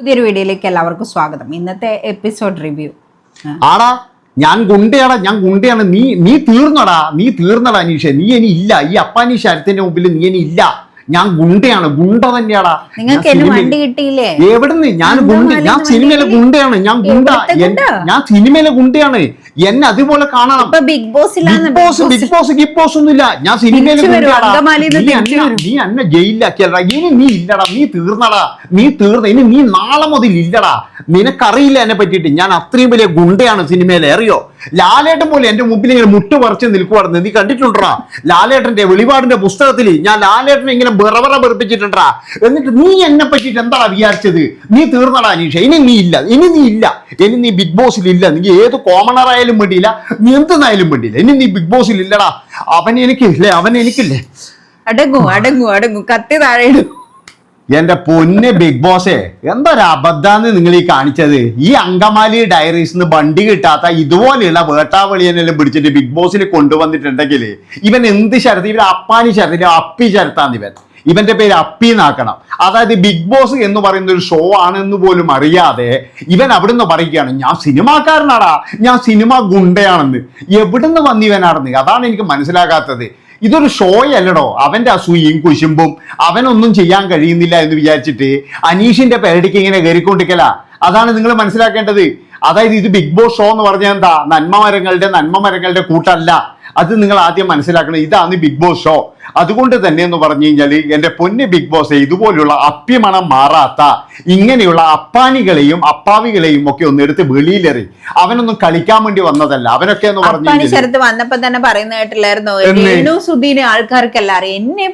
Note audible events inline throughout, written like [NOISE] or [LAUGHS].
പുതിയൊരു വീഡിയോയിലേക്ക് എല്ലാവർക്കും സ്വാഗതം. ഇന്നത്തെ എപ്പിസോഡ് റിവ്യൂ. ആടാ ഞാൻ ഗുണ്ടയാടാ ഞാൻ ഗുണ്ടയാണ്. നീ നീ തീർന്നടാ നീ തീർന്നടാ അനീഷ. നീ ഇനി ഇല്ല. ഈ അപ്പാനീഷ് ശരത്തിന്റെ മുമ്പിൽ നീ ഇനി ഇല്ല. ഞാൻ ഗുണ്ടയാണ് ഗുണ്ട തന്നെയാടാ. നിങ്ങൾക്ക് വണ്ടി കിട്ടിയില്ലേ? എവിടുന്ന്? ഞാൻ ഗുണ്ട ഞാൻ സിനിമയിലെ ഗുണ്ടയാണ് ഞാൻ ഗുണ്ട? ഞാൻ സിനിമയിലെ ഗുണ്ടയാണ്. എന്നെ അതുപോലെ കാണണം. Big boss big boss big boss. Gig boss ഒന്നുമില്ല. ഞാൻ സിനിമയിലെ ഗുണ്ടയാടാ. നീ എന്നെ ജയിലിലാക്കിയടാ ഇനി നീ ഇല്ലടാ. നീ തീർന്നടാ. നീ തീർന്ന. ഇനി നീ നാളെ മുതൽ ഇല്ലടാ. നിനക്കറിയില്ല എന്നെ പറ്റിയിട്ട്. ഞാൻ അത്രയും വലിയ ഗുണ്ടയാണ് സിനിമയിലെ. അറിയോ? ലാലേട്ടൻ പോലെ എന്റെ മുമ്പിൽ ഇങ്ങനെ മുട്ട് പറിച്ച് നിൽക്കുവായിരുന്നു നീ കണ്ടിട്ടുണ്ടോ ലാലേട്ടന്റെ വെളിപാടിന്റെ പുസ്തകത്തിൽ ഞാൻ ലാലേട്ടനെ ഇങ്ങനെ ബെറബറ ബെറിപ്പിച്ചിട്ടുണ്ടാ എന്നിട്ട് നീ എന്നെ പറ്റിയിട്ട് എന്താ വിചാരിച്ചത്? നീ തീർന്നടാ അനീഷ. ഇനി നീ ഇല്ല. ഇനി നീ ഇല്ല. ഇനി നീ ബിഗ് ബോസിൽ ഇല്ല. നീ ഏത് കോമണർ ആയാലും വേണ്ടിയില്ല. നീ എന്തെന്നായാലും വേണ്ടിയില്ല. ഇനി നീ ബിഗ് ബോസിൽ ഇല്ലടാ. അവൻ എനിക്കില്ലേ? അവൻ എനിക്കില്ലേ? അടങ്ങൂ അടങ്ങൂ അടങ്ങൂ. കത്തി താഴെ ഇടൂ. എന്റെ പൊന്ന് ബിഗ് ബോസേ എന്തൊരു അബദ്ധാന്ന് നിങ്ങൾ ഈ കാണിച്ചത്? ഈ അങ്കമാലി ഡയറീസ് വണ്ടി കിട്ടാത്ത ഇതുപോലെയുള്ള വേട്ടാവളിയെല്ലാം പിടിച്ചിട്ട് ബിഗ് ബോസിൽ കൊണ്ടുവന്നിട്ടുണ്ടെങ്കിൽ ഇവൻ എന്ത് ശരത്ത്? ഇവൻ അപ്പാനി ശരത്തിന് അപ്പി ശരത്താന്ന് ഇവൻ. ഇവന്റെ പേര് അപ്പീന്നാക്കണം. അതായത് ബിഗ് ബോസ് എന്ന് പറയുന്ന ഒരു ഷോ ആണെന്ന് പോലും അറിയാതെ ഇവൻ അവിടുന്ന് പറയുകയാണ് ഞാൻ സിനിമാക്കാരനാടാ ഞാൻ സിനിമ ഗുണ്ടയാണെന്ന്. എവിടുന്ന് വന്നിവനാണെന്ന് അതാണ് എനിക്ക് മനസ്സിലാകാത്തത്. ഇതൊരു ഷോ അല്ലടോ. അവന്റെ അസൂയയും കുശുമ്പും അവനൊന്നും ചെയ്യാൻ കഴിയുന്നില്ല എന്ന് വിചാരിച്ചിട്ട് അനീഷിന്റെ പേരടിക്ക് ഇങ്ങനെ കയറിക്കൊണ്ടിരിക്കല. അതാണ് നിങ്ങൾ മനസ്സിലാക്കേണ്ടത്. അതായത് ഇത് ബിഗ് ബോസ് ഷോ എന്ന് പറഞ്ഞാൽ എന്താ? നന്മ മരങ്ങളുടെ നന്മ മരങ്ങളുടെ കൂട്ടല്ല. അത് നിങ്ങൾ ആദ്യം മനസ്സിലാക്കണം ഇതാണ് ബിഗ് ബോസ് ഷോ അതുകൊണ്ട് തന്നെ എന്ന് പറഞ്ഞു കഴിഞ്ഞാൽ എന്റെ പൊന്ന് ബിഗ് ബോസ് ഇതുപോലുള്ള അപ്യമണം മാറാത്ത ഇങ്ങനെയുള്ള അപ്പാനികളെയും അപ്പാവികളെയും ഒക്കെ ഒന്ന് എടുത്ത് വെളിയിലെറി. അവനൊന്നും കളിക്കാൻ വേണ്ടി വന്നതല്ല. അവനൊക്കെ എന്ന് പറഞ്ഞു ശരത്ത് വന്നപ്പോ തന്നെ പറയുന്ന കേട്ടില്ലായിരുന്നു? രേണു സുധീനെ ആൾക്കാർക്കല്ല എന്നെ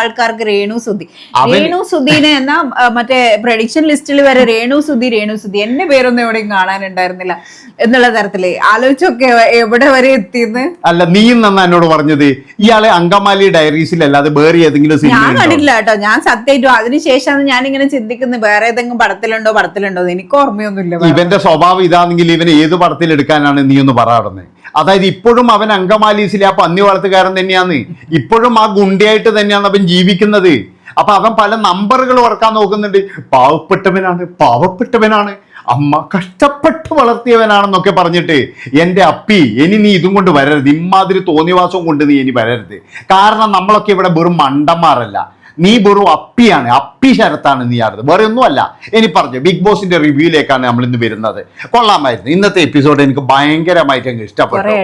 ആൾക്കാർക്ക് രേണു സുധി. രേണു സുധീനെ എന്നാ മറ്റേ പ്രഡിക്ഷൻ ലിസ്റ്റിൽ വരെ രേണു സുധി രേണു സുധി. എന്റെ പേരൊന്നും എവിടെയും കാണാനുണ്ടായിരുന്നില്ല എന്നുള്ള തരത്തിൽ. ആലോചിച്ചൊക്കെ എവിടെ വരെ എത്തിയെന്ന് അല്ല നീ നന്ന എന്നോട് പറഞ്ഞത്. ഇയാളെ അങ്കമാലി ഡയറീസിൽ അല്ലാതെ വേറെ ഏതെങ്കിലും സിനിമ ഞാൻ? കണ്ടിട്ടില്ല കേട്ടോ. ഞാൻ സത്യമായിട്ടും അതിനുശേഷം ഞാൻ ഇങ്ങനെ ചിന്തിക്കുന്നത് വേറെ ഏതെങ്കിലും പടത്തിലുണ്ടോ പടത്തിലുണ്ടോ എനിക്ക് ഓർമ്മയൊന്നുമില്ല ഇവന്റെ സ്വഭാവം ഇതാണെങ്കിൽ ഇവനെ ഏത് പടത്തിൽ എടുക്കാനാണ് നീ ഒന്ന് പറയാറുന്നത് അതായത് ഇപ്പോഴും അവൻ അങ്കമാലീസിലെ ആ പന്നി വളർത്തുകാരൻ തന്നെയാണ്. ഇപ്പോഴും ആ ഗുണ്ടിയായിട്ട് തന്നെയാണ് അവൻ ജീവിക്കുന്നത്. അപ്പൊ അവൻ പല നമ്പറുകൾ ഉറക്കാൻ നോക്കുന്നുണ്ട്. പാവപ്പെട്ടവനാണ് പാവപ്പെട്ടവനാണ്. അമ്മ കഷ്ടപ്പെട്ട് വളർത്തിയവനാണെന്നൊക്കെ പറഞ്ഞിട്ട് എന്റെ അപ്പി ഇനി നീ ഇതും കൊണ്ട് വരരുത്. ഇമ്മാതിരി തോന്നിവാസവും കൊണ്ട് നീ ഇനി വരരുത്. കാരണം നമ്മളൊക്കെ ഇവിടെ വെറും മണ്ടന്മാരല്ല. നീ വെറും അപ്പിയാണ്. അപ്പി ശരത്താണ് നീ ആടുന്നത്. വേറെ ഒന്നുമല്ല ഇനി പറഞ്ഞു ബിഗ് ബോസിന്റെ റിവ്യൂയിലേക്കാണ് നമ്മൾ ഇന്ന് വരുന്നത്. കൊള്ളാമായിരുന്നു. ഇന്നത്തെ എപ്പിസോഡ് എനിക്ക് ഭയങ്കരമായിട്ട് അങ്ങ് ഇഷ്ടപ്പെട്ടു.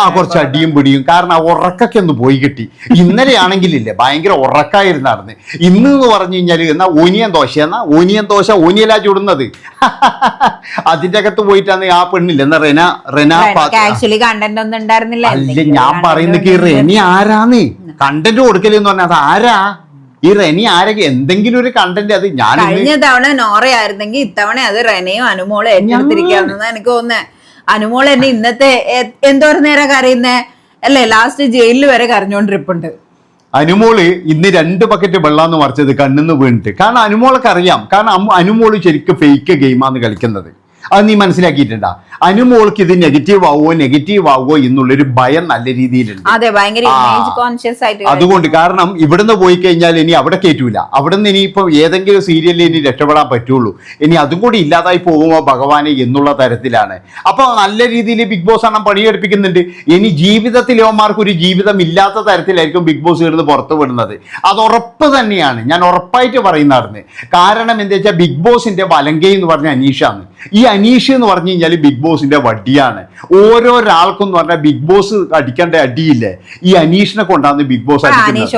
ആ കുറച്ച് അടിയും പിടിയും. കാരണം ആ ഉറക്കൊക്കെ ഒന്ന് പോയി കിട്ടി. ഇന്നലെ ആണെങ്കിലില്ലേ ഭയങ്കര ഉറക്കായിരുന്നായിരുന്നു. ഇന്ന് എന്ന് പറഞ്ഞു കഴിഞ്ഞാൽ എന്നാ ഓനിയൻ ദോശ? എന്നാ ഓനിയൻ ദോശ ഓനിയലാ ചുടുന്നത്? [LAUGHS] അതിന്റെ അകത്ത് പോയിട്ടാണ് ആ പെണ്ണില്ല? എന്നാ റെന റെന ആക്ച്വലി കണ്ടന്റ് ഒന്നും ഉണ്ടായിരുന്നില്ല. അല്ല ഞാൻ പറയുന്നത് റെനി ആരാന്ന്? കണ്ടന്റ് കൊടുക്കലെന്ന് പറഞ്ഞാൽ അത് ആരാ? ഈ റെനി ആരൊക്കെ? എന്തെങ്കിലും ഒരു കണ്ടന്റ് അത് ഞാൻ കഴിഞ്ഞ തവണ നോറയായിരുന്നെങ്കിൽ ഇത്തവണ അത് റെനയും അനുമോളും ഏറ്റെടുത്തിരിക്കാന്ന് എനിക്ക് തോന്നുന്നത് അനുമോൾ എന്നെ ഇന്നത്തെ എന്തോരം നേരം കരയുന്നേ? അല്ലേ ലാസ്റ്റ് ജയിലിൽ വരെ കരഞ്ഞോണ്ടിരിപ്പുണ്ട്. അനുമോൾ ഇന്ന് രണ്ട് ബക്കറ്റ് വെള്ളാന്ന് മറിച്ചത് കണ്ണിന്ന് വീണിട്ട്. കാരണം അനുമോളൊക്കെ അറിയാം. കാരണം അനുമോൾ ശരിക്കും ഫേക്ക് ഗെയിമാണ് കളിക്കുന്നത്. അത് നീ മനസ്സിലാക്കിയിട്ടുണ്ടാ? അനുമോൾക്ക് ഇത് നെഗറ്റീവ് ആവുമോ നെഗറ്റീവ് ആവുമോ എന്നുള്ളൊരു ഭയം നല്ല രീതിയിലുണ്ട്. അതുകൊണ്ട് കാരണം ഇവിടുന്ന് പോയി കഴിഞ്ഞാൽ ഇനി അവിടെ കയറ്റൂല അവിടുന്ന് ഇനി ഇപ്പൊ ഏതെങ്കിലും സീരിയലിൽ ഇനി രക്ഷപ്പെടാൻ പറ്റുള്ളൂ. ഇനി അതും കൂടി ഇല്ലാതായി പോകുമോ ഭഗവാനെ എന്നുള്ള തരത്തിലാണ്. അപ്പൊ നല്ല രീതിയിൽ ബിഗ് ബോസ് ആണ് പണിയെടുപ്പിക്കുന്നുണ്ട്. ഇനി ജീവിതത്തിൽ ഇവന്മാർക്ക് ഒരു ജീവിതം ഇല്ലാത്ത തരത്തിലായിരിക്കും ബിഗ് ബോസ് ഇടുന്ന് പുറത്തു വിടുന്നത്. അത് ഉറപ്പ് തന്നെയാണ്. ഞാൻ ഉറപ്പായിട്ട് പറയുന്നതായിരുന്നു കാരണം എന്താ വെച്ചാൽ ബിഗ് ബോസിന്റെ വലങ്കൈ എന്ന് പറഞ്ഞ അനീഷാണ്. ഈ അനീഷ് എന്ന് പറഞ്ഞു കഴിഞ്ഞാൽ ബിഗ് ബോസിന്റെ വടിയാണ്. ഓരോരാൾക്കും എന്ന് പറഞ്ഞാൽ ബിഗ് ബോസ് അടിക്കേണ്ട അടിയില്ലേ? ഈ അനീഷിനെ കൊണ്ടാന്ന് ബിഗ് ബോസ് അടിക്കുന്നത്.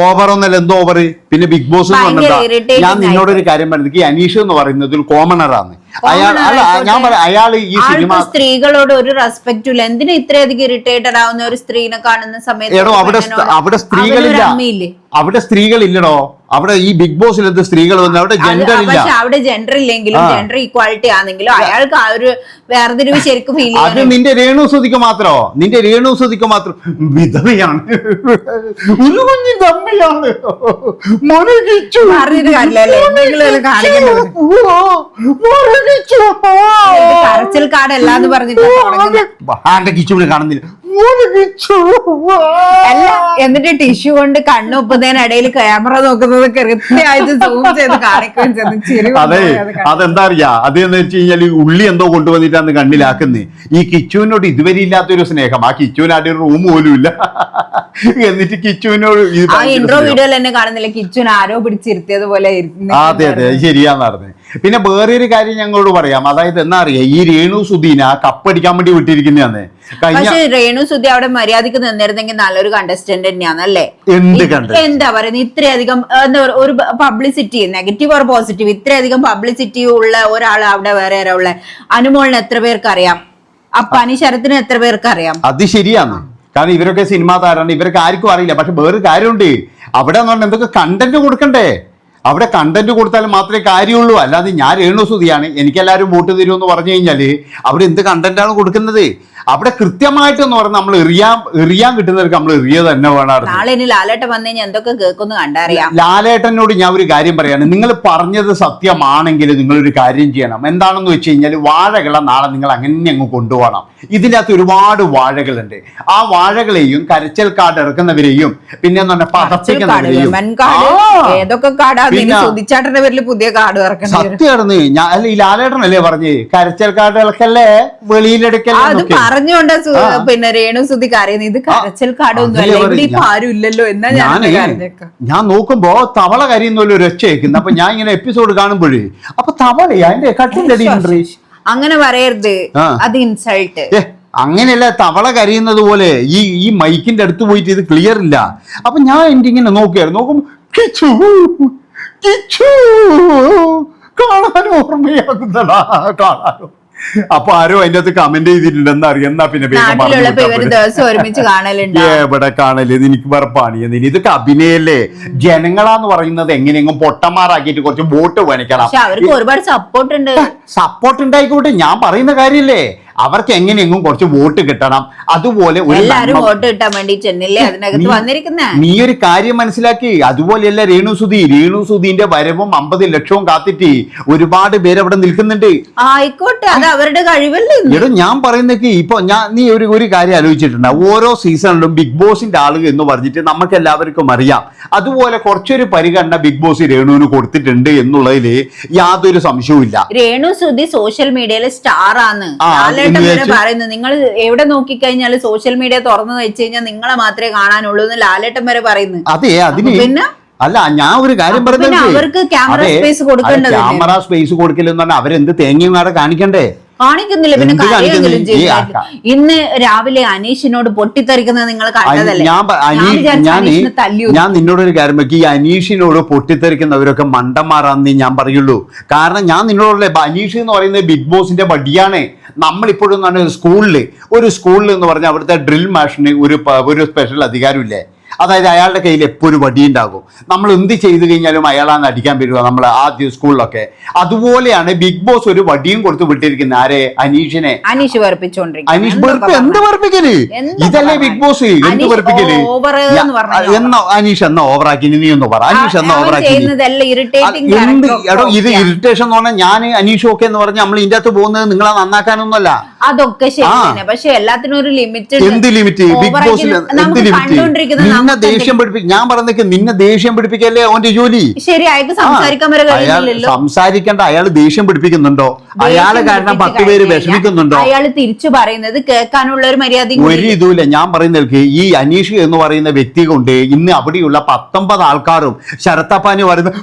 ഓവർ ഒന്നല്ല എന്തോ ഓവർ പിന്നെ ബിഗ് ബോസ് എന്ന് പറഞ്ഞാൽ ഞാൻ നിന്നോട് ഞാൻ നിന്നോടൊരു കാര്യം പറഞ്ഞത് ഈ അനീഷ് എന്ന് പറയുന്നത് ഒരു കോമണറാണ് അയാൾ അല്ല ഞാൻ. പറയാം അയാൾ ഈ സിനിമ സ്ത്രീകളോട് ഒരു റെസ്പെക്ട് ഇല്ല. എന്തിനാ ഇത്രയധികം ഇറിറ്റേറ്റഡ് ആവുന്ന ഒരു സ്ത്രീനെ കാണുന്ന സമയത്ത് എടോ അവിടെ അവിടെ സ്ത്രീകളില്ല. അവിടെ സ്ത്രീകളില്ലടോ. അവിടെ ഈ ബിഗ് ബോസിൽ എന്ത് സ്ത്രീകൾ വന്ന് അവിടെ ജെൻഡർ ഇല്ല. അവിടെ ജെൻഡർ ഇല്ലെങ്കിലും ജെൻഡർ ഈക്വാളിറ്റി ആണെങ്കിലും അയാൾക്ക് ആ ഒരു വേർതിരിവ് ശരിക്കും ഫീൽ അത് നിന്റെ രേണു സുതിക്ക് മാത്രോ? നിന്റെ രേണു സുതിക്ക് മാത്രം. വിധവയാണ്. ഒരു കുഞ്ഞി തമ്മിയാണ്. കരച്ചിൽ കാടല്ല എന്ന് പറഞ്ഞിട്ട് കാണുന്നില്ല. അല്ല എന്നിട്ട് ടിഷ്യൂ കൊണ്ട് കണ്ണൊപ്പുന്നതിനിടയിൽ ക്യാമറ നോക്കുന്നത് കൃത്യമായിട്ട് സൂം ചെയ്ത് കാണിക്കുകയും ചെയ്തു. ചിരി അതെ. അതെന്താ അറിയാ? അത് എന്ന് വെച്ച് കഴിഞ്ഞാൽ ഉള്ളി എന്തോ കൊണ്ടുവന്നിട്ടാണ് കണ്ണിലാക്കുന്നേ. ഈ കിച്ചുവിനോട് ഇതുവരെ ഇല്ലാത്തൊരു സ്നേഹം. ആ കിച്ചുവിനായിട്ട് ഒരു റൂം പോലും ഇല്ല. എന്നിട്ട് കിച്ചുവിനോട് ആ ഇൻട്രോ. വീഡിയോയിൽ എന്നെ കാണുന്നില്ല. കിച്ചുവിന് ആരോ പിടിച്ചിരുത്തിയത് പോലെ അതെ അതെ. ശരിയാന്ന് പിന്നെ വേറൊരു കാര്യം ഞങ്ങളോട് പറയാം. അതായത് എന്താ അറിയാ? ഈ രേണു സുധീന കപ്പടിക്കാൻ വേണ്ടി വിട്ടിരിക്കുന്നതാണ് കഴിഞ്ഞ പക്ഷെ രേണു സുധി അവിടെ മര്യാദയ്ക്ക് നിന്നിരുന്നെങ്കിൽ നല്ലൊരു കണ്ടസ്റ്റന്റ് തന്നെയാണ് അല്ലേ? എന്ത് പറയുന്നത് ഇത്രയധികം ആ, എന്താ പറയുക, ഒരു പബ്ലിസിറ്റി നെഗറ്റീവ് ഓർ പോസിറ്റീവ് ഇത്രയധികം പബ്ലിസിറ്റി ഉള്ള ഒരാൾ അവിടെ വേറെ ആരാ ഉള്ള? അനുമോളിന് എത്ര പേർക്ക് അറിയാം അപ്പൊ ശരത്തിന് എത്ര പേർക്ക് അറിയാം അത് ശരിയാണ്. കാരണം ഇവരൊക്കെ സിനിമാ താരാണ് ഇവർക്ക് ആർക്കും അറിയില്ല. പക്ഷെ വേറൊരു കാര്യമുണ്ട്. അവിടെ എന്ന് പറഞ്ഞാൽ എന്തൊക്കെ കണ്ടന്റ് കൊടുക്കണ്ടേ? അവിടെ കണ്ടന്റ് കൊടുത്താൽ മാത്രമേ കാര്യമുള്ളൂ. അല്ലാതെ ഞാൻ രേണു സുതിയാണ് എനിക്കെല്ലാവരും വോട്ട് തരുമെന്ന് പറഞ്ഞു കഴിഞ്ഞാൽ അവിടെ എന്ത് കണ്ടന്റാണ് കൊടുക്കുന്നത്? അവിടെ കൃത്യമായിട്ട് എന്ന് പറഞ്ഞാൽ നമ്മൾ എറിയാൻ എറിയാൻ കിട്ടുന്നവർക്ക് നമ്മൾ എറിയ തന്നെ വേണം ലാലേട്ടൻ വന്നു കഴിഞ്ഞാൽ എന്തൊക്കെ കേൾക്കുന്നു കണ്ടറിയാം. ലാലേട്ടനോട് ഞാൻ ഒരു കാര്യം പറയാണ്. നിങ്ങൾ പറഞ്ഞത് സത്യമാണെങ്കിൽ നിങ്ങൾ ഒരു കാര്യം ചെയ്യണം. എന്താണെന്ന് വെച്ച് കഴിഞ്ഞാൽ വാഴകളെ നാളെ നിങ്ങൾ അങ്ങനെ അങ്ങ് കൊണ്ടുപോകണം. ഇതിന്റെ അകത്ത് ഒരുപാട് വാഴകളുണ്ട്. ആ വാഴകളെയും കരച്ചൽ കാട് ഇറക്കുന്നവരെയും പിന്നെ എന്ന് പറഞ്ഞാൽ പതപ്പിക്കുന്നവരെയും. ഏതൊക്കെ പേരിൽ പുതിയ കാട് വരും. ഞാൻ അല്ല ഈ ലാലേട്ടനല്ലേ പറഞ്ഞേ? കരച്ചൽ കാട് ഇളക്കല്ലേ വെളിയിലെടുക്കല്ലേ പറഞ്ഞുകൊണ്ട്. പിന്നെ രേണു സുധി കരയുന്നത് ഇത് കരച്ചൽ കാടൊന്നും ഇപ്പൊ ആരും ഇല്ലല്ലോ എന്നാ ഞാൻ ഞാൻ നോക്കുമ്പോ തവള കരിയുന്ന പോലെ കേൾക്കുന്നു. അപ്പൊ ഞാൻ ഇങ്ങനെ എപ്പിസോഡ് കാണുമ്പോഴേ അപ്പൊ തവള അതിന്റെ കട്ടിന്റെ അങ്ങനെ പറയരുത്. അത് ഇൻസൾട്ട് അങ്ങനെയല്ല തവള കരയുന്നത് പോലെ ഈ ഈ മൈക്കിന്റെ അടുത്ത് പോയിട്ട് ഇത് ക്ലിയർ ഇല്ല. അപ്പൊ ഞാൻ എന്റെ ഇങ്ങനെ നോക്കിയായിരുന്നു നോക്കുമ്പോ കിച്ചു കിച്ചു കാണാൻ ഓർമ്മയാകുന്നടാ കാണാനോ. അപ്പൊ ആരോ അതിന്റെ അകത്ത് കമന്റ് ചെയ്തിട്ടുണ്ട്. എന്താ അറിയാം? എന്നാ പിന്നെ [LAUGHS] എവിടെ കാണൽ? നിനക്ക് എനിക്ക് വേറെ പണിയെന്ന് ഇതൊക്കെ അഭിനയല്ലേ? ജനങ്ങളാന്ന് പറയുന്നത് എങ്ങനെയെങ്കിലും പൊട്ടന്മാരാക്കിയിട്ട് കുറച്ച് വോട്ട് വേണിക്കണം. അവർക്ക് ഒരുപാട് സപ്പോർട്ട് ഉണ്ട്. [LAUGHS] സപ്പോർട്ട് ഉണ്ടായിക്കോട്ടെ. ഞാൻ പറയുന്ന കാര്യമില്ലേ അവർക്ക് എങ്ങനെയെങ്കിലും കുറച്ച് വോട്ട് കിട്ടണം. അതുപോലെ വോട്ട് കിട്ടാൻ വേണ്ടി ചെന്നില്ലേ? അതിനകത്ത് നീ- നീ ഒരു കാര്യം മനസ്സിലാക്കി. അതുപോലെയല്ല രേണു സുധി. രേണു സുധീന്റെ വരവും അമ്പത് ലക്ഷവും കാത്തിട്ട് ഒരുപാട് പേര് അവിടെ നിൽക്കുന്നുണ്ട്. ആയിക്കോട്ടെ അത് അവരുടെ കഴിവല്ലേ. എടോ ഞാൻ പറയുന്നേക്ക് ഇപ്പൊ ഞാൻ നീ ഒരു ഒരു കാര്യം ആലോചിച്ചിട്ടുണ്ട്? ഓരോ സീസണിലും ബിഗ് ബോസിന്റെ ആളുകൾ എന്ന് പറഞ്ഞിട്ട് നമുക്ക് എല്ലാവർക്കും അറിയാം. അതുപോലെ കുറച്ചൊരു പരിഗണന ബിഗ് ബോസ് രേണുവിന് കൊടുത്തിട്ടുണ്ട് എന്നുള്ളതിൽ യാതൊരു സംശയവും ഇല്ല രേണു സുധി സോഷ്യൽ മീഡിയയിലെ സ്റ്റാർ ആണ് എന്ന് വരെ പറയുന്നത് നിങ്ങൾ എവിടെ നോക്കിക്കഴിഞ്ഞാൽ സോഷ്യൽ മീഡിയ തുറന്നു വെച്ച് കഴിഞ്ഞാൽ നിങ്ങളെ മാത്രമേ കാണാനുള്ളൂ എന്ന് ലാലേട്ടൻ വരെ പറയുന്നു. അതെ അതിന് പിന്നെ? അല്ല ഞാൻ ഒരു കാര്യം പറഞ്ഞു അവർക്ക് ക്യാമറ സ്പേസ് കൊടുക്കേണ്ടത് ക്യാമറ സ്പേസ് കൊടുക്കില്ലെന്ന് പറഞ്ഞാൽ അവരെന്ത് തേങ്ങയും വേറെ കാണിക്കണ്ടേ? കാണിക്കുന്നില്ല പിന്നെ കാണിക്കുന്നില്ല? ഇന്ന് രാവിലെ അനീഷിനോട് പൊട്ടിത്തെറിക്കുന്നത് നിങ്ങൾ കണ്ടതല്ലേ? ഞാൻ നിന്നോട് ഒരു കാര്യം വെക്ക് ഈ അനീഷിനോട് പൊട്ടിത്തെറിക്കുന്നവരൊക്കെ മണ്ടന്മാരാന്ന് ഞാൻ പറയുള്ളൂ. കാരണം ഞാൻ നിന്നോടല്ലേ ബ- അനീഷ് എന്ന് പറയുന്നത് ബിഗ് ബോസിന്റെ വടിയാണ്. നമ്മളിപ്പോഴും സ്കൂളിൽ ഒരു സ്കൂളിൽ എന്ന് പറഞ്ഞാൽ അവിടുത്തെ ഡ്രിൽ മാഷിന് ഒരു ഒരു സ്പെഷ്യൽ അധികാരമില്ലേ? അതായത് അയാളുടെ കയ്യിൽ എപ്പോഴും വടി ഉണ്ടാകും നമ്മൾ എന്ത് ചെയ്തു കഴിഞ്ഞാലും അയാളാണ് അടിക്കാൻ പറ്റുക നമ്മൾ ആദ്യം സ്കൂളിലൊക്കെ. അതുപോലെയാണ് ബിഗ് ബോസ് ഒരു വടിയും കൊടുത്ത് വിട്ടിരിക്കുന്ന ആരെ? അനീഷിനെ. അനീഷ് അനീഷ് വെറുപ്പ് എന്ത് വെറുപ്പിക്കൽ? ഇതല്ലേ ബിഗ് ബോസ്? എന്ത് വെറുപ്പിക്കൽ? എന്നോ അനീഷ് എന്നാ ഓവറാക്കി നീ ഒന്ന് പറ. അനീഷ് എന്നാ ഓവറാക്കി എന്ത് എടോ ഇത് ഇറിറ്റേഷൻ എന്ന് പറഞ്ഞാൽ ഞാൻ അനീഷ് ഒക്കെ എന്ന് പറഞ്ഞാൽ നമ്മൾ ഇതിന്റെ അകത്ത് പോകുന്നത് നിങ്ങളെ നന്നാക്കാനൊന്നുമല്ല. അതൊക്കെ ശരി. പക്ഷെ എല്ലാത്തിനും ഒരു ലിമിറ്റ് എന്ത് ലിമിറ്റ് ബിഗ് ബോസിൽ എന്ത് ലിമിറ്റ് നിന്നെ ദേഷ്യം പിടിപ്പിക്കും ഞാൻ പറഞ്ഞേക്ക് നിന്നെ ദേഷ്യം പിടിപ്പിക്കല്ലേ അവന്റെ ജോലി? ശരി അയാൾക്ക് സംസാരിക്കാൻ വരെ അയാൾ കഴിയുന്നില്ലല്ലോ. സംസാരിക്കേണ്ട അയാൾ ദേഷ്യം പിടിപ്പിക്കുന്നുണ്ടോ? അയാളെ കാരണം പത്ത് പേര് വിഷമിക്കുന്നുണ്ടോ? അയാൾ തിരിച്ചു പറയുന്നത് കേൾക്കാനുള്ള ഒരു മര്യാദയും ഒരു കൂടി ഇതുമില്ല. ഞാൻ പറയുന്നവർക്ക് ഈ അനീഷ് എന്ന് പറയുന്ന വ്യക്തി കൊണ്ട് ഇന്ന് അവിടെയുള്ള പത്തൊമ്പത് ആൾക്കാരും ശരത്തപ്പാനി പറയുന്നത്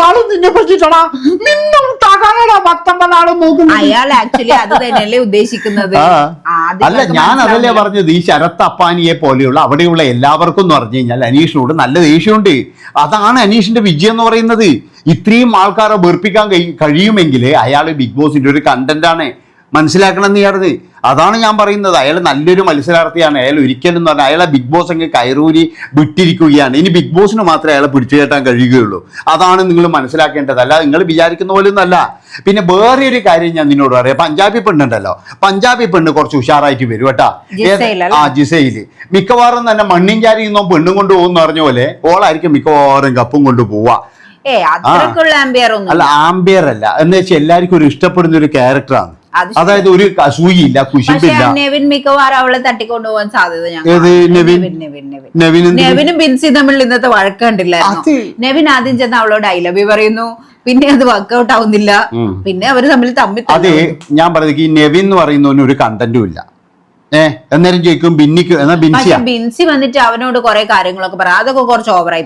ആളും നിന്നെ പറ്റിട്ടാ നിന്നും തകരടാ പത്തൊമ്പത് ആളും നോക്കുന്നത്. അയാൾ ആക്ച്വലി അത് തന്നെയല്ലേ ഉദ്ദേശിക്കുന്നത്. ആ. അല്ല ഞാൻ അതല്ലേ പറഞ്ഞു പറഞ്ഞത്? ഈ ശരത്ത് അപ്പാനിയെ പോലെയുള്ള അവിടെയുള്ള എല്ലാവർക്കും എന്ന് പറഞ്ഞു കഴിഞ്ഞാൽ അനീഷിനോട് നല്ല ദേഷ്യമുണ്ട്. അതാണ് അനീഷിന്റെ വിജയം എന്ന് പറയുന്നത്. ഇത്രയും ആൾക്കാരെ വെറുപ്പിക്കാൻ കഴിയുമെങ്കിൽ അയാൾ ബിഗ് ബോസിന്റെ ഒരു കണ്ടന്റ് ആണ്. മനസ്സിലാക്കണം എന്ന് പറഞ്ഞത് അതാണ് ഞാൻ പറയുന്നത്. അയാൾ നല്ലൊരു മത്സരാർത്ഥിയാണ്. അയാൾ ഒരിക്കലും എന്ന് പറഞ്ഞാൽ അയാളെ ബിഗ് ബോസ് അങ്ങ് കയറൂരി വിട്ടിരിക്കുകയാണ്. ഇനി ബിഗ് ബോസിന് മാത്രമേ അയാളെ പിടിച്ചു കയറ്റാൻ കഴിയുകയുള്ളൂ. അതാണ് നിങ്ങൾ മനസ്സിലാക്കേണ്ടത്. അല്ല നിങ്ങൾ വിചാരിക്കുന്ന പോലെ ഒന്നല്ല പിന്നെ വേറെ ഒരു കാര്യം ഞാൻ നിന്നോട് പറയാം. പഞ്ചാബി പെണ്ണുണ്ടല്ലോ. പഞ്ചാബി പെണ്ണ് കുറച്ച് ഉഷാറായിട്ട് വരും കേട്ടാ. ആ ജിസയിൽ മിക്കവാറും തന്നെ മണ്ണിൻ ചാരി നിന്നോ പെണ്ണും കൊണ്ട് പോകുന്ന പറഞ്ഞ പോലെ ഓളായിരിക്കും മിക്കവാറും കപ്പും കൊണ്ട് പോവാ അല്ല ആംബിയർ അല്ല. എന്ന് വെച്ചാൽ എല്ലാവർക്കും ഒരു ഇഷ്ടപ്പെടുന്ന ഒരു ക്യാരക്ടറാണ്. അതായത് ഒരു സൂചിയില്ല കുശിപ്പില്ല. നെവിൻ മിക്കവാറും അവളെ സാധ്യത? നെവിൻ നെവിൻ? നെവിൻ നെവിനും ബിൻസി തമ്മിൽ ഇന്നത്തെ വഴക്ക് കണ്ടില്ലായിരുന്നു നെവിൻ ആദ്യം ചെന്ന് അവളോട് ഐ ലവ് യു പറയുന്നു. പിന്നെ അത് വർക്ക്ഔട്ട് ആവുന്നില്ല. പിന്നെ അവർ തമ്മിൽ തമ്മിൽ അതെ ഞാൻ പറയുന്നത് ഈ നെവിൻ എന്ന് പറയുന്നവന് ഒരു കണ്ടന്റും ഇല്ല. ഏ എന്നേരം ചോദിക്കും ബിന്നിക്ക് എന്നാ ബിൻസിയാ. ബിൻസി വന്നിട്ട് അവനോട് കുറെ കാര്യങ്ങളൊക്കെ പറയാം. അതൊക്കെ കുറച്ച് ഓവറായി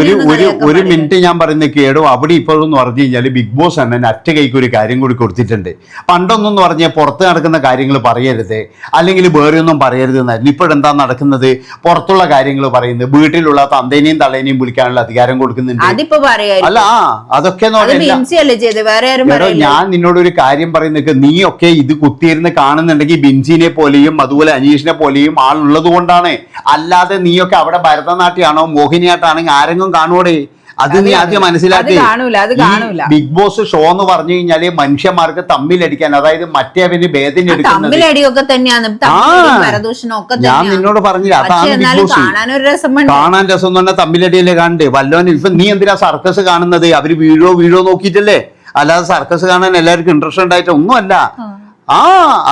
ഒരു ഒരു ഒരു മിനിറ്റ് ഞാൻ പറയുന്ന കേടോ അവിടെ ഇപ്പോഴെന്ന് പറഞ്ഞു കഴിഞ്ഞാൽ ബിഗ് ബോസ് എന്നെ അറ്റ കൈക്ക് ഒരു കാര്യം കൂടി കൊടുത്തിട്ടുണ്ട്. പണ്ടൊന്നും പറഞ്ഞാൽ പുറത്ത് നടക്കുന്ന കാര്യങ്ങൾ പറയരുത്. അല്ലെങ്കിൽ വേറെ ഒന്നും പറയരുത് എന്നായിരുന്നു. ഇപ്പോഴെന്താ നടക്കുന്നത്? പുറത്തുള്ള കാര്യങ്ങൾ പറയുന്നത്. വീട്ടിലുള്ള തന്തേനെയും തള്ളേനെയും വിളിക്കാനുള്ള അധികാരം കൊടുക്കുന്നുണ്ട്. അതിപ്പോ പറയാം അല്ല ആ അതൊക്കെ ബിൻസി ഞാൻ നിന്നോട് ഒരു കാര്യം പറയുന്നത് ഒക്കെ ഇത് കുത്തിയിരുന്ന് കാണുന്നുണ്ടെങ്കിൽ ബിൻസിനെ പോലെയും അതുപോലെ അനീഷിനെ പോലെയും ആളുള്ളത് കൊണ്ടാണ്. അല്ലാതെ നീയൊക്കെ അവിടെ ഭരതനാട്യമാണോ മോഹിനിയാട്ടാണെങ്കിൽ ആരെങ്കിലും കാണുവോടെ? അത് നീ ആദ്യം മനസ്സിലാക്കി. ബിഗ് ബോസ് ഷോ എന്ന് പറഞ്ഞു കഴിഞ്ഞാൽ മനുഷ്യന്മാർക്ക് തമ്മിലടിക്കാൻ അതായത് മറ്റേവന് എടുക്കുന്നത്. തമ്മിലടിയൊക്കെ തന്നെയാണ്. ഞാൻ നിന്നോട് പറഞ്ഞില്ല അതാണ് ബിഗ് ബോസ്? കാണാൻ രസം എന്ന് പറഞ്ഞാൽ തമ്മിലടിയല്ലേ കാണണ്ടേ? വല്ലോൻ ഇപ്പൊ നീ എന്തിനാ സർക്കസ് കാണുന്നത്? അവർ വീഴോ വീഴോ നോക്കിയിട്ടല്ലേ? അല്ലാതെ സർക്കസ് കാണാൻ എല്ലാവർക്കും ഇൻട്രസ്റ്റ് ഉണ്ടായിട്ട് ഒന്നുമല്ല. ആ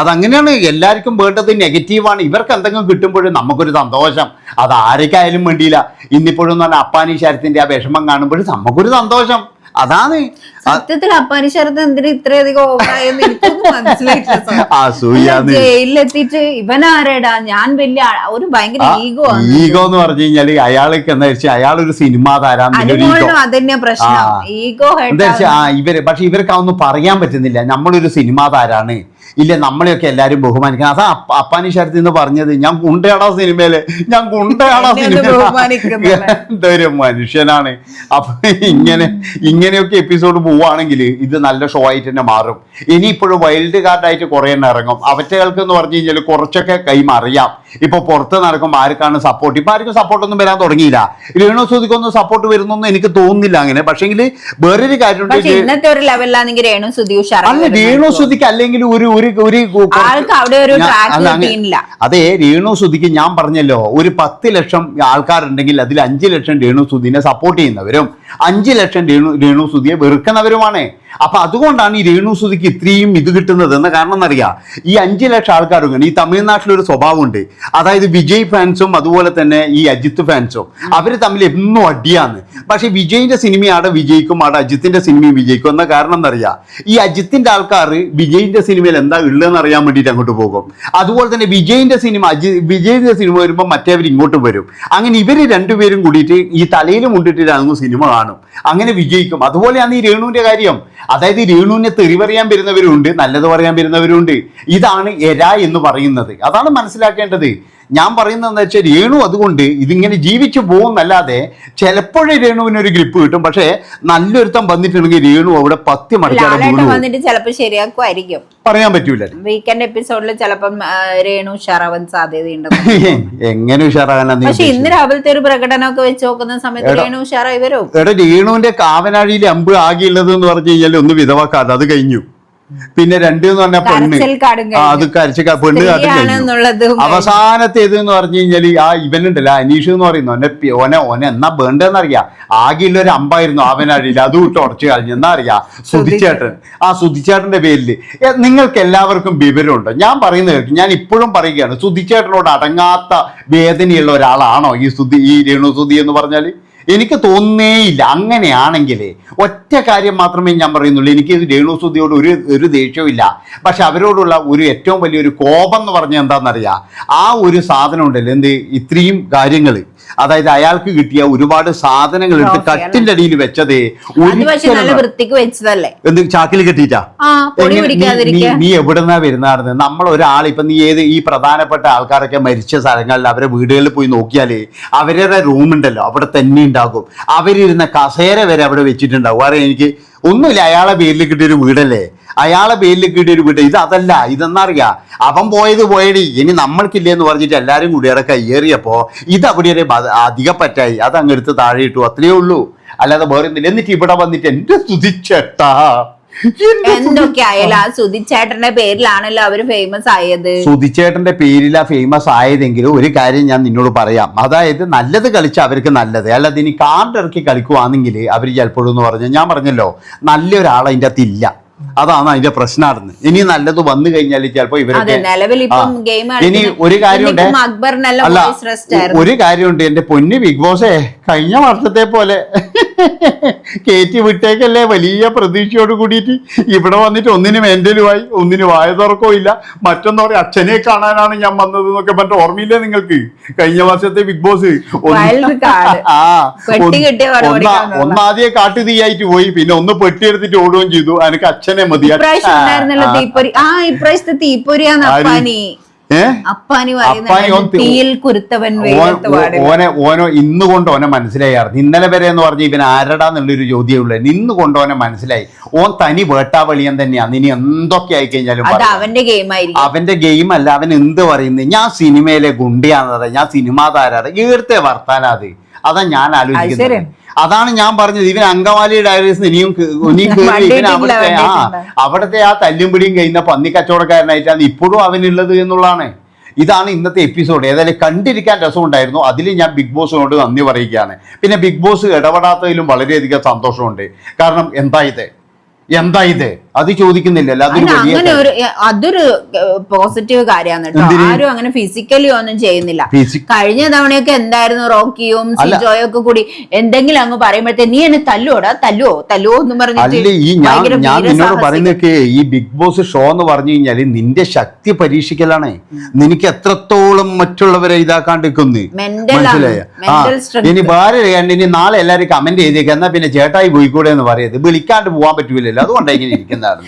അതങ്ങനെയാണ്. എല്ലാവർക്കും വേണ്ടത് നെഗറ്റീവാണ് ഇവർക്ക് എന്തെങ്കിലും കിട്ടുമ്പോഴും നമുക്കൊരു സന്തോഷം. അത് ആരൊക്കെയായാലും വേണ്ടിയില്ല. ഇന്നിപ്പോഴും എന്ന് പറഞ്ഞാൽ അപ്പാനി ശരത്തിന്റെ ആ വിഷമം കാണുമ്പോഴും നമുക്കൊരു സന്തോഷം. അതാണ്. സത്യത്തിൽ അപ്പാനിശരത്ത് എന്തിനു ഇത്രയധികം ഓവറായെന്ന് എനിക്കൊന്നും മനസ്സിലായിട്ടില്ല സർ. [LAUGHS] അസൂയാന്ന് ജയിലിലെത്തിയിട്ട് ഇവൻ ആരേടാ? ഞാൻ വലിയ ഒരു ഭയങ്കര ഈഗോ ഈഗോ എന്ന് പറഞ്ഞു കഴിഞ്ഞാൽ അയാൾക്ക് എന്താ വെച്ചാൽ അയാൾ ഒരു സിനിമാ താരം അതന്നെ പ്രശ്നം. ഈഗോ എന്താ വെച്ചാ ഇവർ പക്ഷെ ഇവർക്ക് അതൊന്നും പറയാൻ പറ്റുന്നില്ല. നമ്മളൊരു സിനിമാ താരാണ്. ഇല്ല നമ്മളെയൊക്കെ എല്ലാരും ബഹുമാനിക്കണം. അതാ അപ്പ- അപ്പാനി ശരത്ത് എന്ന് പറഞ്ഞത് ഞാൻ കുണ്ടയാടാ സിനിമയിൽ ഞാൻ കുണ്ടയാടാ സിനിമ. എന്തൊരു മനുഷ്യനാണ്. അപ്പൊ ഇങ്ങനെ ഇങ്ങനെയൊക്കെ എപ്പിസോഡ് പോവുകയാണെങ്കിൽ ഇത് നല്ല ഷോ ആയിട്ട് തന്നെ മാറും. ഇനി ഇപ്പോഴും വൈൽഡ് കാർഡായിട്ട് കുറെ എണ്ണം ഇറങ്ങും. അവറ്റകൾക്ക് എന്ന് പറഞ്ഞു കഴിഞ്ഞാൽ കുറച്ചൊക്കെ കൈമറിയാം ഇപ്പൊ പുറത്ത് നടക്കുമ്പോൾ ആർക്കാണ് സപ്പോർട്ട് ഇപ്പൊ ആർക്കും സപ്പോർട്ടൊന്നും വരാൻ തുടങ്ങിയില്ല. രേണു സുധിക്കൊന്നും സപ്പോർട്ട് വരുന്നൊന്നും എനിക്ക് തോന്നുന്നില്ല അങ്ങനെ. പക്ഷെങ്കിൽ വേറൊരു കാര്യം അല്ല രേണു സുധിക്ക് അല്ലെങ്കിൽ ഒരു ഒരു. അതെ രേണു സുധിക്ക് ഞാൻ പറഞ്ഞല്ലോ ഒരു പത്ത് ലക്ഷം ആൾക്കാരുണ്ടെങ്കിൽ അതിൽ അഞ്ച് ലക്ഷം രേണു സുധിനെ സപ്പോർട്ട് ചെയ്യുന്നവരും അഞ്ച് ലക്ഷം രേണു രേണു സുതിയെ വെറുക്കുന്നവരുമാണ്. അപ്പൊ അതുകൊണ്ടാണ് ഈ രേണു സുതിക്ക് ഇത്രയും ഇത് കിട്ടുന്നത് എന്ന കാരണം എന്നറിയാം. ഈ അഞ്ച് ലക്ഷം ആൾക്കാരും ഈ തമിഴ്നാട്ടിൽ തമിഴ്നാട്ടിലൊരു സ്വഭാവമുണ്ട്. അതായത് വിജയ് ഫാൻസും അതുപോലെ തന്നെ ഈ അജിത്ത് ഫാൻസും. അവർ തമ്മിൽ എന്നും അടിയാണ്. പക്ഷെ വിജയിന്റെ സിനിമയാണ് വിജയിക്കും ആടെ അജിത്തിന്റെ സിനിമയും വിജയിക്കും എന്ന കാരണം എന്നറിയാം. ഈ അജിത്തിന്റെ ആൾക്കാർ വിജയിന്റെ സിനിമയിൽ എന്താ ഉള്ളതെന്ന് അറിയാൻ വേണ്ടിയിട്ട് അങ്ങോട്ട് പോകും. അതുപോലെ തന്നെ വിജയിന്റെ സിനിമ അജി വിജയിന്റെ സിനിമ വരുമ്പോൾ മറ്റേവർ ഇങ്ങോട്ട് വരും. അങ്ങനെ ഇവർ രണ്ടുപേരും കൂടിയിട്ട് ഈ തലയിൽ മുണ്ടിട്ടിട്ടാണ് സിനിമ കാണും. അങ്ങനെ വിജയിക്കും. അതുപോലെയാണ് ഈ രേണുവിന്റെ കാര്യം. അതായത് രേണുവിനെ തെറിവറിയാൻ വരുന്നവരുണ്ട് നല്ലത് പറയാൻ വരുന്നവരുണ്ട്. ഇതാണ് എര എന്ന് പറയുന്നത്. അതാണ് മനസ്സിലാക്കേണ്ടത്. ഞാൻ പറയുന്നത് എന്താ വെച്ചാൽ രേണു അതുകൊണ്ട് ഇതിങ്ങനെ ജീവിച്ചു പോകുന്നല്ലാതെ ചിലപ്പോഴേ രേണുവിന് ഒരു ഗ്രിപ്പ് കിട്ടും. പക്ഷേ നല്ലൊരുത്തം വന്നിട്ടുണ്ടെങ്കിൽ രേണു അവിടെ പത്തി. വന്നിട്ട് ചിലപ്പോ ശരിയാക്കുമായിരിക്കും. പറയാൻ പറ്റൂല. വീക്കെൻഡ് എപ്പിസോഡിൽ ചിലപ്പം രേണു ഉഷാറാവാൻ സാധ്യതയുണ്ട് [LAUGHS] എങ്ങനെ ഉഷാറാകാനാ നീ പക്ഷെ ഇന്ന്? രാവിലത്തെ ഒരു പ്രകടനമൊക്കെ വെച്ച് നോക്കുന്ന സമയത്ത് രേണു ഉഷാറായി വരും. എടാ രേണുവിന്റെ കാവനാഴിയിൽ അമ്പ് ആകെയുള്ളത് എന്ന് പറഞ്ഞു കഴിഞ്ഞാൽ ഒന്ന് വിധവാക്കാതെ അത് കഴിഞ്ഞു. പിന്നെ രണ്ട് എന്ന് പറഞ്ഞ പെണ്ണ്. അത്. കരച്ച പെണ്ണ് കാട്ടും കഴിഞ്ഞു. അവസാനത്തേത് എന്ന് പറഞ്ഞു കഴിഞ്ഞാൽ ആ ഇവനുണ്ടല്ലോ അനീഷ് എന്ന് പറയുന്നു. ഓനെ ഓനെ ഓനെ എന്നാ വേണ്ടെന്നറിയാം ആകെയുള്ള ഒരു അമ്പായിരുന്നു അവനടിയിൽ അത് ഇട്ട് ഉടച്ചു കളഞ്ഞു. എന്നാ അറിയാം? സുധിച്ചേട്ടൻ. ആ സുധിച്ചേട്ടന്റെ പേരിൽ നിങ്ങൾക്ക് എല്ലാവർക്കും വിവരമുണ്ട്? ഞാൻ പറയുന്നത് കേൾക്കും. ഞാൻ ഇപ്പോഴും പറയുകയാണ്. സുധിച്ചേട്ടനോട് അടങ്ങാത്ത വേദനയുള്ള ഒരാളാണോ ഈ സുധി ഈ രേണു സുധി എന്ന് പറഞ്ഞാൽ എനിക്ക് തോന്നേയില്ല അങ്ങനെയാണെങ്കിൽ ഒറ്റ കാര്യം മാത്രമേ ഞാൻ പറയുന്നുള്ളൂ. എനിക്ക് രേണു സുധിയോട് ഒരു ഒരു ദേഷ്യവും പക്ഷെ അവരോടുള്ള ഒരു ഏറ്റവും വലിയൊരു കോപം എന്ന് പറഞ്ഞാൽ എന്താണെന്നറിയാം? ആ ഒരു സാധനം ഉണ്ടല്ലോ. എന്ത്? ഇത്രയും കാര്യങ്ങൾ അതായത് അയാൾക്ക് കിട്ടിയ ഒരുപാട് സാധനങ്ങൾ എടുത്ത് കട്ടിന്റെ അടിയിൽ വെച്ചത് വൃത്തിക്ക് വെച്ചതല്ലേ? എന്ത് ചാക്കിൽ കെട്ടിട്ടാ നീ- എവിടുന്നാ വരുന്നതാണ് നമ്മൾ ഒരാൾ ഇപ്പൊ നീ ഏത് ഈ പ്രധാനപ്പെട്ട ആൾക്കാരൊക്കെ മരിച്ച സ്ഥലങ്ങളിൽ അവരെ വീടുകളിൽ പോയി നോക്കിയാലേ അവരുടെ റൂം ഉണ്ടല്ലോ അവിടെ തന്നെ ഉണ്ടാകും. അവരിരുന്ന കസേര വരെ അവിടെ വെച്ചിട്ടുണ്ടാവും അറിയാം എനിക്ക് ഒന്നുമില്ല അയാളെ പേരിൽ കിട്ടിയൊരു വീടല്ലേ? അയാളെ പേരിൽ കിട്ടിയൊരു വീട്. ഇത് അതല്ല ഇതെന്നറിയാ അവൻ പോയത് പോയടി. ഇനി നമ്മൾക്കില്ലേ എന്ന് പറഞ്ഞിട്ട് എല്ലാവരും കൂടി അവിടെ കയ്യേറിയപ്പോ ഇത് അവിടെ ഒരു അധികം പറ്റായി. അത് അങ്ങ് എടുത്ത് താഴെ ഇട്ടു. അത്രയേ ഉള്ളൂ. അല്ലാതെ വേറെ ഒന്നില്ല എന്നിട്ട് ഇവിടെ വന്നിട്ട് എന്റെ സ്തുതിച്ചേട്ടാ എന്തൊക്കെ ആയാലും ആ സുധിച്ചേട്ടന്റെ പേരിലാണല്ലോ അവർ ഫേമസ് ആയത്. സുധിച്ചേട്ടന്റെ പേരിലാ ഫേമസ് ആയതെങ്കിലും ഒരു കാര്യം ഞാൻ നിന്നോട് പറയാം. അതായത് നല്ലത് കളിച്ച അവർക്ക് നല്ലത്. അല്ലാതെ ഇനി കാർഡ് ഇറക്കി കളിക്കുവാണെങ്കിൽ അവർ ചിലപ്പോഴും പറഞ്ഞു ഞാൻ പറഞ്ഞല്ലോ നല്ലൊരാൾ അതിന്റെ അകത്ത് ഇല്ല. അതാണ് അതിന്റെ പ്രശ്നമായിരുന്നു ഇനി നല്ലത് വന്നു കഴിഞ്ഞാൽ ചിലപ്പോ ഇവരൊക്കെ. ഇനി ഒരു കാര്യമുണ്ട്. അല്ല ഒരു കാര്യമുണ്ട്. എന്റെ പൊന്നു ബിഗ് ബോസേ കഴിഞ്ഞ വർഷത്തെ പോലെ. കയറ്റി വിട്ടേക്കല്ലേ? വലിയ പ്രതീക്ഷയോട് കൂടിയിട്ട് ഇവിടെ വന്നിട്ട് ഒന്നിന് മെന്റലുമായി ഒന്നിന് വായ തുറക്കോ ഇല്ല മറ്റൊന്നും പറയാം അച്ഛനെ കാണാനാണ് ഞാൻ വന്നത് എന്നൊക്കെ പറഞ്ഞിട്ട് ഓർമ്മയില്ലേ നിങ്ങൾക്ക്? കഴിഞ്ഞ വർഷത്തെ ബിഗ് ബോസ് ഒന്നാദ്യ. ആ കാട്ടു തീയായിട്ട് പോയി. പിന്നെ ഒന്ന് പെട്ടിയെടുത്തിട്ട് ഓടുകയും ചെയ്തു. അനക്ക് അച്ഛനെ മതി. ആ, ഇപ്രാവശ്യത്തെ ഓനെ ഓനോ ഇന്ന് കൊണ്ട് ഓനെ മനസ്സിലായിരുന്നു ഇന്നലെ വരെ എന്ന് പറഞ്ഞ ഇവൻ ആരടാന്നുള്ളൊരു ചോദ്യമേ ഉള്ളൂ. ഇന്ന് കൊണ്ട് ഓനെ മനസ്സിലായി. ഓൻ തനി വേട്ടാവളിയൻ തന്നെയാണ്. ഇനി എന്തൊക്കെ ആയി കഴിഞ്ഞാലും. അവന്റെ ഗെയിം അവന്റെ ഗെയിം അല്ല. അവൻ എന്ത് പറയുന്നത് ഞാൻ സിനിമയിലെ ഗുണ്ടിയാണെന്നത് ഞാൻ സിനിമാ താരാണ്. ഈർത്തെ വർത്താനാതെ അത്. ഞാൻ ആലോചിക്കുന്നത്. അതാണ് ഞാൻ പറഞ്ഞത്. ഇവൻ അങ്കമാലി ഡയറീസ് ഇനിയും ഇവൻ അവിടുത്തെ ആ. അവിടുത്തെ ആ തല്ലും പിടിയും കഴിയുന്ന പന്നി കച്ചവടക്കാരനായിട്ടാണ് ഇപ്പോഴും അവനുള്ളത് എന്നുള്ളതാണ്. ഇതാണ് ഇന്നത്തെ എപ്പിസോഡ് ഏതായാലും കണ്ടിരിക്കാൻ രസമുണ്ടായിരുന്നു. അതിൽ ഞാൻ ബിഗ് ബോസിനോട് നന്ദി പറയുകയാണ്. പിന്നെ ബിഗ് ബോസ് ഇടപെടാത്തതിലും വളരെയധികം സന്തോഷമുണ്ട്. കാരണം എന്താ ഇത്? എന്താ ഇത്? അത് ചോദിക്കുന്നില്ലല്ലോ അതൊരു വലിയ അങ്ങനെ ഒരു അതൊരു പോസിറ്റീവ് കാര്യമാണ് കേട്ടോ. ആരും അങ്ങനെ ഫിസിക്കലി ഒന്നും ചെയ്യുന്നില്ല. കഴിഞ്ഞ തവണയൊക്കെ എന്തായിരുന്നു? റോക്കിയും. സിജോയും ഒക്കെ കൂടി എന്തെങ്കിലും അങ്ങ് പറയുമ്പോഴത്തേ നീ എന്നെ തല്ലുവോടാ? തല്ലുവോ? തല്ലുവോ? എന്ന് പറഞ്ഞിട്ട് ഈ ഞാൻ ഞാൻ നിന്നോട്. പറയുന്നൊക്കെ ഈ ബിഗ് ബോസ് ഷോ എന്ന് പറഞ്ഞു കഴിഞ്ഞാൽ നിന്റെ ശക്തി പരീക്ഷിക്കലാണ്. നിനക്ക് എത്രത്തോളം മറ്റുള്ളവരെ ഇതാക്കാണ്ട് നിൽക്കുന്നു Mental ആണ്. മനസ്സിലായോ? ആ Mental strength. ഇനി വേറെ കണ്ട് ഇനി നാളെ എല്ലാരും കമന്റ് ചെയ്തേക്കാം. എന്നാ പിന്നെ ചേട്ടായി പോയിക്കൂടെ എന്ന് പറയരുത്. വിളിക്കാണ്ട് പോകാൻ പറ്റൂലല്ലോ. അതുകൊണ്ടാണ് ഇങ്ങനെ ഇരിക്കുന്നതാണ്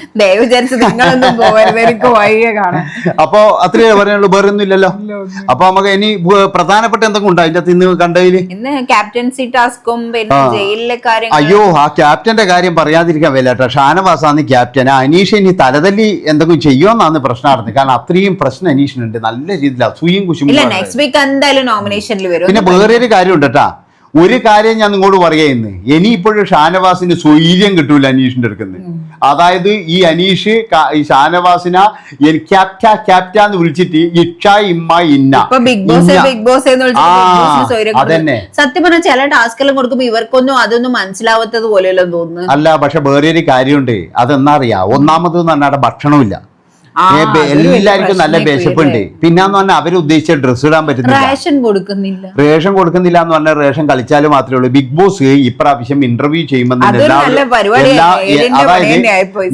അപ്പൊ അത്രയേ പറയാനുള്ളൂ വേറെ ഒന്നും ഇല്ലല്ലോ അപ്പൊ നമുക്ക് ഇനി പ്രധാനപ്പെട്ട എന്തൊക്കെ ഉണ്ടോ അതിന്റെ അകത്ത് ഇന്ന് കണ്ടതിൽ? ഇന്ന് ക്യാപ്റ്റൻസി ടാസ്കും പിന്നെ ജയിലിലെ കാര്യം അയ്യോ ആ ക്യാപ്റ്റന്റെ കാര്യം പറയാതിരിക്കാൻ വല്ല കേട്ടോ. ഷാനവാസാന്ന് ക്യാപ്റ്റൻ ആ അനീഷ് ഇനി തലതല്ലി എന്തെങ്കിലും ചെയ്യുമെന്നാണ് പ്രശ്നമായിരുന്നു കാരണം അത്രയും പ്രശ്നം അനീഷിനുണ്ട്. നല്ല രീതിയിൽ അസൂയും കുശും ഇല്ല നെക്സ്റ്റ് വീക്ക് എന്തായാലും നോമിനേഷനിൽ വരും. പിന്നെ വേറെ ഒരു കാര്യം ഉണ്ട് കേട്ടാ. ഒരു കാര്യം ഞാൻ നിങ്ങളോട് പറയുന്നു ഇനി ഇപ്പോഴും ഷാനവാസിന് സ്വൈര്യം കിട്ടൂല അനീഷിന്റെ അടുക്കുന്നത് അതായത് ഈ അനീഷ് ഈ ഷാനവാസിന ക്യാപ്റ്റ ക്യാപ്റ്റ എന്ന് വിളിച്ചിട്ട് ഇക്ഷ ഇമ്മ ഇന്ന ബിഗ് ബോസ് ബിഗ് ബോസ്. അതന്നെ. സത്യം പറഞ്ഞാൽ ചില ടാസ്കെല്ലാം കൊടുക്കുമ്പോ ഇവർക്കൊന്നും അതൊന്നും മനസ്സിലാവാത്തത് പോലെയല്ലോ തോന്നുന്നു. അല്ല പക്ഷെ വേറെ ഒരു കാര്യമുണ്ട്. അതെന്നാ അറിയാ? ഒന്നാമത് എന്ന് പറഞ്ഞാൽ ഇല്ല ഭക്ഷണമില്ല. എല്ലാവർക്കും നല്ല വിശപ്പുണ്ട്. പിന്നാന്ന് പറഞ്ഞാൽ അവർ ഉദ്ദേശിച്ച ഡ്രസ്സ് ഇടാൻ പറ്റുന്നില്ല. റേഷൻ കൊടുക്കുന്നില്ല. റേഷൻ കൊടുക്കുന്നില്ല എന്ന് പറഞ്ഞാൽ റേഷൻ കളിച്ചാലും മാത്രമേ ഉള്ളൂ. ബിഗ് ബോസ് ഇപ്രാവശ്യം ഇന്റർവ്യൂ ചെയ്യുമ്പോൾ അതായത്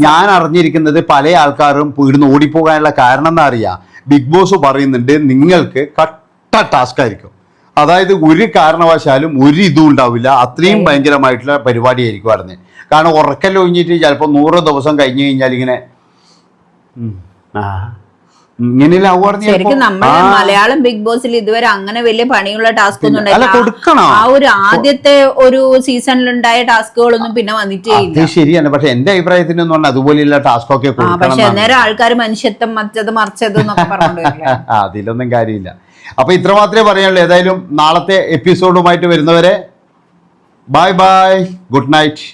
ഞാൻ അറിഞ്ഞിരിക്കുന്നത് പല ആൾക്കാരും ഇവിടുന്ന് ഓടിപ്പോകാനുള്ള കാരണം എന്താ അറിയാ ബിഗ് ബോസ് പറയുന്നുണ്ട് നിങ്ങൾക്ക് കട്ട ടാസ്ക് ആയിരിക്കും. അതായത് ഒരു കാരണവശാലും ഒരു ഇതും ഉണ്ടാവില്ല. അത്രയും ഭയങ്കരമായിട്ടുള്ള പരിപാടിയായിരിക്കും പറഞ്ഞത് കാരണം ഉറക്കലൊഴിഞ്ഞിട്ട് ചിലപ്പോൾ നൂറ് ദിവസം കഴിഞ്ഞു കഴിഞ്ഞാൽ ഇങ്ങനെ ശരിക്കും നമ്മൾ മലയാളം ബിഗ് ബോസിൽ ഇതുവരെ അങ്ങനെ വലിയ പണിയുള്ള ടാസ്ക് ഒന്നും ഉണ്ടായില്ല. ആ ഒരു ആദ്യത്തെ ഒരു സീസണിലുണ്ടായ ടാസ്കുകളൊന്നും പിന്നെ വന്നിട്ടേ ശരിയാണ്. പക്ഷെ എന്റെ പറഞ്ഞാൽ അതുപോലെയുള്ള ടാസ്ക് ഒക്കെ പക്ഷെ അന്നേരം ആൾക്കാർ മനുഷ്യത്വം മറ്റത് മറിച്ചത് [LAUGHS] അതിലൊന്നും കാര്യമില്ല. അപ്പൊ ഇത്ര മാത്രമേ പറയാനുള്ളൂ. ഏതായാലും നാളത്തെ എപ്പിസോഡുമായിട്ട് വരുന്നവരെ ബൈ ബൈ ഗുഡ് നൈറ്റ്